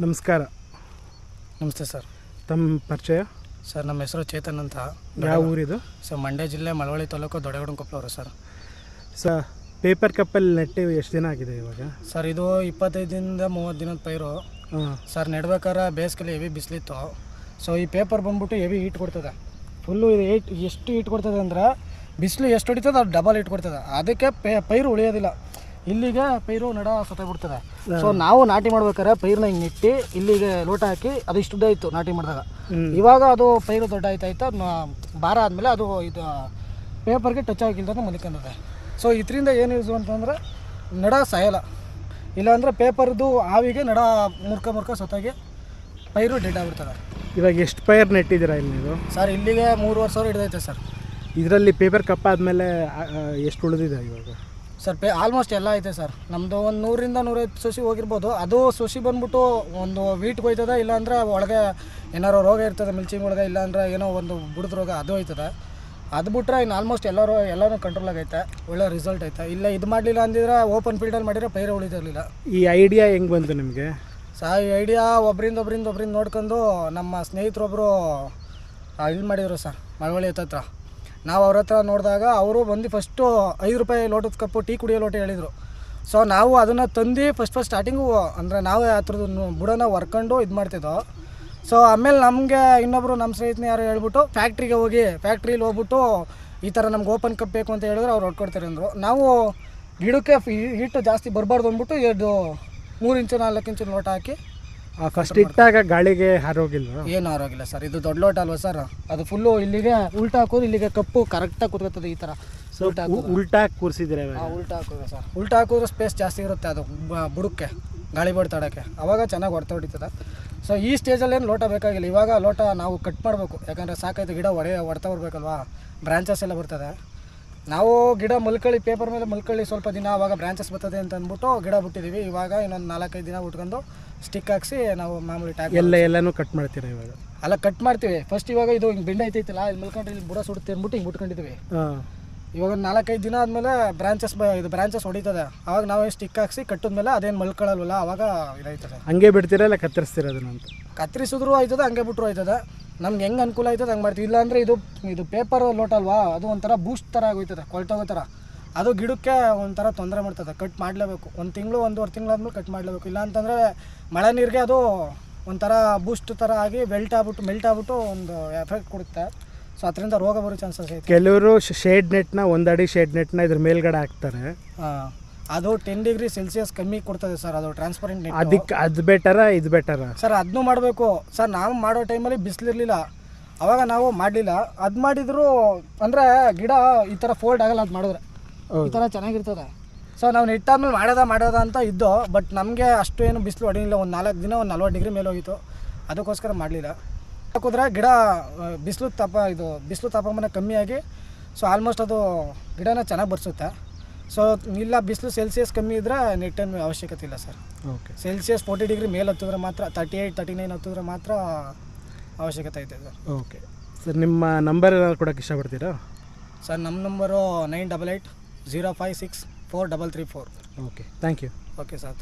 ನಮಸ್ಕಾರ. ನಮಸ್ತೆ ಸರ್. ತಮ್ಮ ಪರಿಚಯ? ಸರ್ ನಮ್ಮ ಹೆಸರು ಚೇತನ್ ಅಂತ. ಯಾವ ಊರಿದು? ಸರ್ ಮಂಡ್ಯ ಜಿಲ್ಲೆ ಮಳವಳ್ಳಿ ತಾಲೂಕು ದೊಡ್ಡಗಡಂಕೊಪ್ಪಲವರು ಸರ್. ಸ ಪೇಪರ್ ಕಪ್ಪಲ್ಲಿ ನೆಟ್ಟು ಎಷ್ಟು ದಿನ ಆಗಿದೆ ಇವಾಗ? ಸರ್ ಇದು ಇಪ್ಪತ್ತೈದಿಂದ ಮೂವತ್ತು ದಿನದ ಪೈರು. ಹಾಂ. ಸರ್ ನೆಡ್ಬೇಕಾದ್ರೆ ಬೇಸಿಗೆಲಿ ಹೆವಿ ಬಿಸಿಲಿತ್ತು. ಸೊ ಈ ಪೇಪರ್ ಬಂದ್ಬಿಟ್ಟು ಹೆವಿ ಹೀಟ್ ಕೊಡ್ತದೆ. ಫುಲ್ಲು ಇದು ಏಟ್ ಎಷ್ಟು ಹೀಟ್ ಕೊಡ್ತದೆ ಅಂದ್ರೆ ಬಿಸಿಲು ಎಷ್ಟು ಹೊಡಿತದೆ ಅದು ಡಬಲ್ ಹೀಟ್ ಕೊಡ್ತದೆ. ಅದಕ್ಕೆ ಪೇ ಪೈರು ಉಳಿಯೋದಿಲ್ಲ. ಇಲ್ಲಿಗೆ ಪೈರು ನಡ ಸತ್ತೋಗ್ಬಿಡ್ತದೆ ಸೊ ನಾವು ನಾಟಿ ಮಾಡ್ಬೇಕಾದ್ರೆ ಪೈರ್ನ ಹಿಂಗೆ ನೆಟ್ಟಿ ಇಲ್ಲಿಗೆ ಲೋಟ ಹಾಕಿ ಅದು ಇಷ್ಟು ಉದ್ದ ಇತ್ತು ನಾಟಿ ಮಾಡಿದಾಗ. ಇವಾಗ ಅದು ಪೈರು ದೊಡ್ಡ ಆಯ್ತಾಯ್ತಾ ನ- ಭಾರ ಆದಮೇಲೆ ಅದು ಇದು ಪೇಪರ್ಗೆ ಟಚ್ ಆಗಿಲ್ದಂತ ಮಲಿಕೊಂಡದೆ ಸೊ ಇದರಿಂದ ಏನು ಯೂಸು ಅಂತಂದ್ರೆ ನಡ ಸಾಯಲ್ಲ. ಇಲ್ಲಾಂದರೆ ಪೇಪರ್ದು ಆವಿಗೆ ನಡ ಮುರ್ಕ ಮುರ್ಕ ಸತ್ತಾಗಿ ಪೈರು ಡೆಡ್ ಆಗ್ಬಿಡ್ತದೆ. ಇವಾಗ ಎಷ್ಟು ಪೈರ್ ನೆಟ್ಟಿದ್ದೀರಾ ಇಲ್ಲಿ ನೀವು? ಸರ್ ಇಲ್ಲಿಗೆ ಮೂರುವರೆ ಸಾವಿರ ಹಿಡಿದೈತೆ ಸರ್ ಇದರಲ್ಲಿ ಪೇಪರ್ ಕಪ್ ಆದಮೇಲೆ ಎಷ್ಟು ಉಳಿದಿದೆ ಇವಾಗ? ಸರ್ ಪೇ ಆಲ್ಮೋಸ್ಟ್ ಎಲ್ಲ ಐತೆ ಸರ್. ನಮ್ಮದು ಒಂದು ನೂರಿಂದ ನೂರೈವತ್ತು ಸಸಿ ಹೋಗಿರ್ಬೋದು. ಅದು ಸೊಸಿ ಬಂದ್ಬಿಟ್ಟು ಒಂದು ವೀಟ್ಗೆ ಹೋಯ್ತದೆ ಇಲ್ಲಾಂದ್ರೆ ಒಳಗೆ ಏನಾರು ರೋಗ ಇರ್ತದೆ ಮಿಲ್ಚಿಂಗ್ ಒಳಗೆ ಇಲ್ಲಾಂದ್ರೆ ಏನೋ ಒಂದು ಬುಡದ ರೋಗ ಅದು ಹೋಯ್ತದೆ ಅದು ಬಿಟ್ರೆ ಇನ್ನು ಆಲ್ಮೋಸ್ಟ್ ಎಲ್ಲರೂ ಎಲ್ಲನೂ ಕಂಟ್ರೋಲ್ ಆಗೈತೆ ಒಳ್ಳೆ ರಿಸಲ್ಟ್ ಐತೆ. ಇಲ್ಲ ಇದು ಮಾಡಲಿಲ್ಲ ಅಂದಿದ್ರೆ ಓಪನ್ ಫೀಲ್ಡಲ್ಲಿ ಮಾಡಿದ್ರೆ ಪೈರೇ ಉಳಿದಿರಲಿಲ್ಲ. ಈ ಐಡಿಯಾ ಹೆಂಗೆ ಬಂತು ನಿಮಗೆ? ಸಾ ಈ ಐಡಿಯಾ ಒಬ್ರಿಂದ ಒಬ್ರಿಂದ ಒಬ್ರಿಂದ ನೋಡ್ಕೊಂಡು ನಮ್ಮ ಸ್ನೇಹಿತರೊಬ್ಬರು ಇದು ಮಾಡಿದರು ಸರ್ ಮಳವಳ್ಳಿ ಹತ್ತತ್ರ ನಾವು ಅವ್ರ ಹತ್ರ ನೋಡಿದಾಗ ಅವರು ಬಂದು ಫಸ್ಟು ಐದು ರೂಪಾಯಿ ಲೋಟದ ಕಪ್ಪು ಟೀ ಕುಡಿಯೋ ಲೋಟ ಹೇಳಿದರು. ಸೊ ನಾವು ಅದನ್ನು ತಂದು ಫಸ್ಟ್ ಫಸ್ಟ್ ಸ್ಟಾರ್ಟಿಂಗು ಅಂದರೆ ನಾವೇ ಆ ಥರದ್ದು ಬುಡನ ಹೊರ್ಕೊಂಡು ಇದು ಮಾಡ್ತಿದ್ದೋ. ಸೊ ಆಮೇಲೆ ನಮಗೆ ಇನ್ನೊಬ್ಬರು ನಮ್ಮ ಸ್ನೇಹಿತನ ಯಾರು ಹೇಳ್ಬಿಟ್ಟು ಫ್ಯಾಕ್ಟ್ರಿಗೆ ಹೋಗಿ ಫ್ಯಾಕ್ಟ್ರಿಲಿ ಹೋಗ್ಬಿಟ್ಟು ಈ ಥರ ನಮ್ಗೆ ಓಪನ್ ಕಪ್ ಬೇಕು ಅಂತ ಹೇಳಿದ್ರೆ ಅವ್ರು ಹೊಡ್ಕೊಡ್ತಾರೆ ಅಂದರು. ನಾವು ಗಿಡಕ್ಕೆ ಹಿಟ್ಟು ಜಾಸ್ತಿ ಬರಬಾರ್ದು ಅಂದ್ಬಿಟ್ಟು ಎರಡು ಮೂರು ಇಂಚು ನಾಲ್ಕು ಇಂಚು ಲೋಟ ಹಾಕಿ ಫಸ್ಟ್ ಇಟ್ಟಾಗ ಗಾಳಿಗೆ ಹಾರೋಗಿಲ್ವಾ? ಏನು ಆರೋಗಿಲ್ಲ ಸರ್ ಇದು ದೊಡ್ಡ ಲೋಟ ಅಲ್ವಾ ಸರ್? ಅದು ಫುಲ್ಲು ಇಲ್ಲಿಗೆ ಉಲ್ಟಾ ಹಾಕೋದು ಇಲ್ಲಿಗೆ ಕಪ್ಪು ಕರೆಕ್ಟಾಗಿ ಕೂತ್ಕೊತದೆ ಈ ಥರ ಉಲ್ಟಾ ಹಾಕೋದು. ಉಲ್ಟಾ ಇವಾಗ? ಉಲ್ಟಾ ಹಾಕೋದು ಸರ್. ಉಲ್ಟಾ ಹಾಕಿದ್ರೆ ಸ್ಪೇಸ್ ಜಾಸ್ತಿ ಇರುತ್ತೆ ಅದು ಬ- ಬುಡಕ್ಕೆ ಗಾಳಿ ಬಡ್ತಾಡೋಕ್ಕೆ ಅವಾಗ ಚೆನ್ನಾಗಿ ಹೊಡ್ತಾ ಹೊಡಿತದೆ. ಸೊ ಈ ಸ್ಟೇಜಲ್ಲಿ ಏನು ಲೋಟ ಬೇಕಾಗಿಲ್ಲ. ಇವಾಗ ಲೋಟ ನಾವು ಕಟ್ ಮಾಡಬೇಕು. ಯಾಕಂದರೆ ಸಾಕಾಯ್ತು ಗಿಡ ಹೊಡೆ ಹೊಡ್ತಾ ಬರಬೇಕಲ್ವಾ? ಬ್ರಾಂಚಸ್ ಎಲ್ಲ ಬರ್ತದೆ. ನಾವು ಗಿಡ ಮಲ್ಕಳಿ ಪೇಪರ್ ಮೇಲೆ ಮಲ್ಕಳ್ಳಿ ಸ್ವಲ್ಪ ದಿನ ಆವಾಗ ಬ್ರಾಂಚಸ್ ಬರ್ತದೆ ಅಂತ ಅಂದ್ಬಿಟ್ಟು ಗಿಡ ಬಿಟ್ಟಿದ್ದೀವಿ ಇವಾಗ ಇನ್ನೊಂದು ನಾಲ್ಕೈದು ದಿನ ಉಟ್ಕೊಂಡು ಸ್ಟಿಕ್ ಹಾಕ್ಸಿ ನಾವು ಮಾಮೂಲಿ ಟ್ಯಾಕ್ ಎಲ್ಲ ಎಲ್ಲನೂ ಕಟ್ ಮಾಡ್ತೀರಾ ಇವಾಗ? ಅಲ್ಲ ಕಟ್ ಮಾಡ್ತೀವಿ. ಫಸ್ಟ್ ಇವಾಗ ಇದು ಹಿಂಗೆ ಬೆಂಡೆ ಐತೈತಲ್ಲ ಇಲ್ಲಿ ಮಲ್ಕೊಂಡ್ರೆ ಇಲ್ಲಿ ಬುಡ ಸುಡುತ್ತೆ ಅಂದ್ಬಿಟ್ಟು ಹಿಂಗೆ ಬಿಟ್ಕೊಂಡಿದ್ದೀವಿ ಹಾಂ. ಇವಾಗ ನಾಲ್ಕೈದು ದಿನ ಆದಮೇಲೆ ಬ್ರಾಂಚಸ್ ಬ ಇದು ಬ್ರಾಂಚಸ್ ಹೊಡಿತದೆ. ಅವಾಗ ನಾವು ಸ್ಟಿಕ್ ಹಾಕ್ಸಿ ಕಟ್ಟಿದ್ಮೇಲೆ ಅದೇನು ಮಲ್ಕೊಳ್ಳಲ್ವಲ್ಲ ಅವಾಗ ಇದಾಯ್ತದೆ ಹಂಗೆ ಬಿಡ್ತೀರಾ ಇಲ್ಲ ಕತ್ತರಿಸ್ತೀರ ಅದನ್ನ ಕತ್ತರಿಸಿದ್ರು ಆಯ್ತದೆ ಹಂಗೆ ಬಿಟ್ಟರು ಆಯ್ತದೆ ನಮ್ಗೆ ಹೆಂಗೆ ಅನುಕೂಲ ಆಯ್ತದೆ ಹಂಗೆ ಮಾಡ್ತೀವಿ. ಇಲ್ಲಾಂದರೆ ಇದು ಇದು ಪೇಪರ್ ಲೋಟ ಅಲ್ವಾ? ಅದು ಒಂಥರ ಬೂಸ್ಟ್ ಥರ ಆಗೋಯ್ತದೆ ಕೊಳ್ತೋಗೋ ಥರ ಅದು ಗಿಡಕ್ಕೆ ಒಂಥರ ತೊಂದರೆ ಮಾಡ್ತದೆ. ಕಟ್ ಮಾಡಲೇಬೇಕು. ಒಂದು ತಿಂಗಳು ಒಂದೂವರೆ ತಿಂಗಳಾದ್ಮೇಲೆ ಕಟ್ ಮಾಡಲೇಬೇಕು. ಇಲ್ಲ ಅಂತಂದರೆ ಮಳೆ ನೀರಿಗೆ ಅದು ಒಂಥರ ಬೂಸ್ಟ್ ಥರ ಆಗಿ ಮೆಲ್ಟ್ ಆಗ್ಬಿಟ್ಟು ಮೆಲ್ಟ್ ಆಗ್ಬಿಟ್ಟು ಒಂದು ಎಫೆಕ್ಟ್ ಕೊಡುತ್ತೆ. ಸೊ ಅದರಿಂದ ರೋಗ ಬರೋ ಚಾನ್ಸಸ್ ಐತೆ. ಕೆಲವರು ಶೇಡ್ ನೆಟ್ನ ಒಂದಡಿ ಅಡಿ ಶೇಡ್ ನೆಟ್ನ ಇದ್ರ ಮೇಲ್ಗಡೆ ಹಾಕ್ತಾರೆ. ಆ, ಅದು ಟೆನ್ ಡಿಗ್ರಿ ಸೆಲ್ಸಿಯಸ್ ಕಮ್ಮಿ ಕೊಡ್ತದೆ ಸರ್ ಅದು ಟ್ರಾನ್ಸ್ಪರೆಂಟ್ ಅದಕ್ಕೆ ಅದು ಬೆಟರ ಇದು ಬೆಟರ ಸರ್ ಅದನ್ನು ಮಾಡಬೇಕು. ಸರ್ ನಾವು ಮಾಡೋ ಟೈಮಲ್ಲಿ ಬಿಸಿಲಿರಲಿಲ್ಲ. ಅವಾಗ ನಾವು ಮಾಡಲಿಲ್ಲ. ಅದು ಮಾಡಿದ್ರು ಅಂದರೆ ಗಿಡ ಈ ಥರ ಫೋಲ್ಡ್ ಆಗಲ್ಲ ಅದು ಮಾಡಿದ್ರೆ. ಈ ಥರ ಚೆನ್ನಾಗಿರ್ತದೆ. ಸೊ ನಾವು ನೆಟ್ಟಾದ್ಮೇಲೆ ಮಾಡೋದ ಮಾಡೋದ ಅಂತ ಇದ್ದು ಬಟ್ ನಮಗೆ ಅಷ್ಟು ಏನು ಬಿಸಿಲು ಹೊಡಿಲಿಲ್ಲ. ಒಂದು ನಾಲ್ಕು ದಿನ ಒಂದು ನಲ್ವತ್ತು ಡಿಗ್ರಿ ಮೇಲೆ ಹೋಗಿತ್ತು. ಅದಕ್ಕೋಸ್ಕರ ಮಾಡಲಿಲ್ಲ. ಹಾಕಿದ್ರೆ ಗಿಡ ಬಿಸಿಲು ತಾಪ ಇದು ಬಿಸಿಲು ತಾಪಮಾನ ಕಮ್ಮಿಯಾಗಿ ಸೊ ಆಲ್ಮೋಸ್ಟ್ ಅದು ಗಿಡನ ಚೆನ್ನಾಗಿ ಬರ್ಸುತ್ತೆ. ಸೊ ಇಲ್ಲ ಬಿಸಿಲು ಸೆಲ್ಸಿಯಸ್ ಕಮ್ಮಿ ಇದ್ದರೆ ನೆಟ್ಟನ್ನು ಅವಶ್ಯಕತೆ ಇಲ್ಲ sir. Okay Celsius forty degree ಮೇಲೆ ಹತ್ತಿದ್ರೆ ಮಾತ್ರ ತರ್ಟಿ ಏಯ್ಟ್ ತರ್ಟಿ ನೈನ್ ಹತ್ತಿದ್ರೆ ಮಾತ್ರ ಅವಶ್ಯಕತೆ ಐತೆ ಸರ್. ಓಕೆ ಸರ್ ನಿಮ್ಮ ನಂಬರ್ ಏನಾದ್ರು ಕೊಡೋಕ್ಕೆ ಇಷ್ಟಪಡ್ತೀರಾ? ಸರ್ ನಮ್ಮ number nine double eight zero five six four double three four okay thank you okay sir